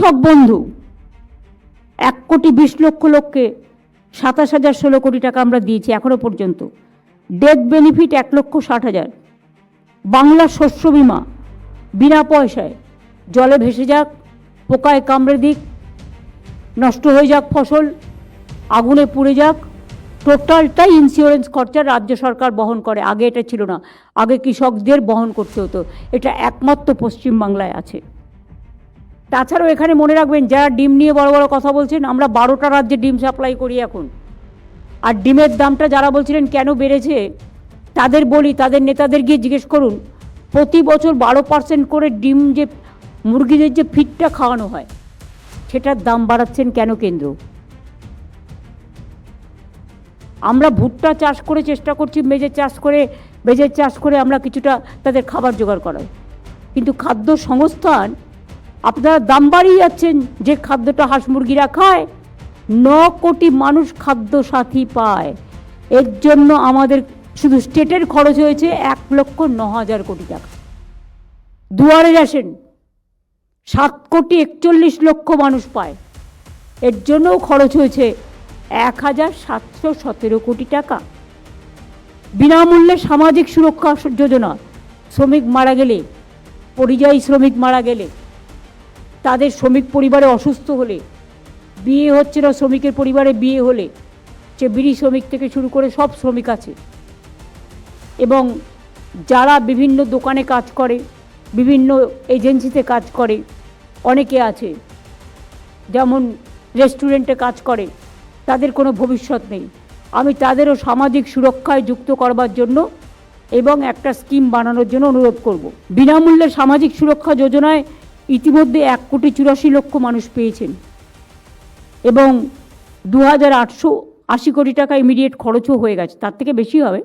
কৃষক বন্ধু, এক কোটি বিশ লক্ষ লোককে সাতাশ হাজার ষোলো কোটি টাকা আমরা দিয়েছি এখনও পর্যন্ত। ডেথ বেনিফিট এক লক্ষ ষাট হাজার। বাংলা শস্য বিমা, বিনা পয়সায় জলে ভেসে যাক, পোকায় কামড়ে দিক, নষ্ট হয়ে যাক ফসল, আগুনে পুড়ে যাক। টোটালটাই ইন্স্যুরেন্স খরচা রাজ্য সরকার বহন করে। আগে এটা ছিল না। আগে কৃষকদের বহন করতে হতো। এটা একমাত্র পশ্চিমবাংলায় আছে। তাছাড়াও এখানে মনে রাখবেন, যারা ডিম নিয়ে বড় বড় কথা বলছেন, আমরা বারোটা রাজ্যে ডিম সাপ্লাই করি এখন। আর ডিমের দামটা যারা বলছিলেন কেন বেড়েছে, তাদের বলি, তাদের নেতাদের গিয়ে জিজ্ঞেস করুন। প্রতি বছর বারো পার্সেন্ট করে ডিম যে, মুরগিদের যে ফিটটা খাওয়ানো হয়, সেটার দাম বাড়াচ্ছেন কেন কেন্দ্র? আমরা ভুট্টা চাষ করে চেষ্টা করছি মেজের চাষ করে মেজের চাষ করে আমরা কিছুটা তাদের খাবার জোগাড় করাই কিন্তু খাদ্য সংস্থান আপনারা দাম বাড়িয়ে যাচ্ছেন, যে খাদ্যটা হাঁস মুরগিরা খায়, ন কোটি মানুষ খাদ্য সাথী পায়। এর জন্য আমাদের শুধু স্টেটের খরচ হয়েছে এক লক্ষ ন হাজার কোটি টাকা। দুয়ারে আসেন, সাত কোটি একচল্লিশ লক্ষ মানুষ পায়। এর জন্যও খরচ হয়েছে এক হাজার সাতশো সতেরো কোটি টাকা। বিনামূল্যে সামাজিক সুরক্ষা যোজনা। শ্রমিক মারা গেলে, পরিযায়ী শ্রমিক মারা গেলে তাদের শ্রমিক পরিবারে অসুস্থ হলে, বিয়ে হচ্ছে না শ্রমিকের পরিবারে বিয়ে হলে, সে বিড়ি শ্রমিক থেকে শুরু করে সব শ্রমিক আছে। এবং যারা বিভিন্ন দোকানে কাজ করে, বিভিন্ন এজেন্সিতে কাজ করে, অনেকে আছে, যেমন রেস্টুরেন্টে কাজ করে, তাদের কোনো ভবিষ্যৎ নেই। আমি তাদেরও সামাজিক সুরক্ষায় যুক্ত করবার জন্য এবং একটা স্কিম বানানোর জন্য অনুরোধ করব। বিনামূল্যে সামাজিক সুরক্ষা যোজনায় ইতিমধ্যে এক কোটি চুরাশি লক্ষ মানুষ পেয়েছেন। এবং দু হাজার আটশো আশি কোটি টাকা ইমিডিয়েট খরচও হয়ে গেছে। তার থেকে বেশি হবে?